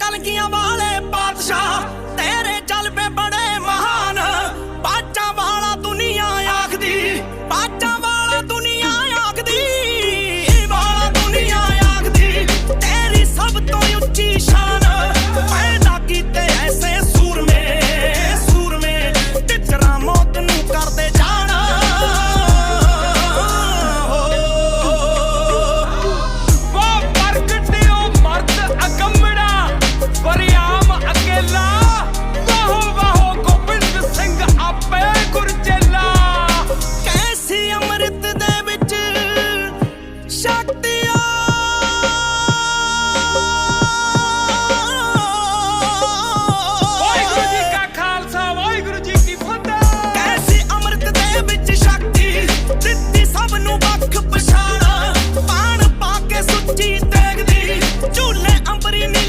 ਕਲਗੀਆਂ ਵਾਲੇ Maria.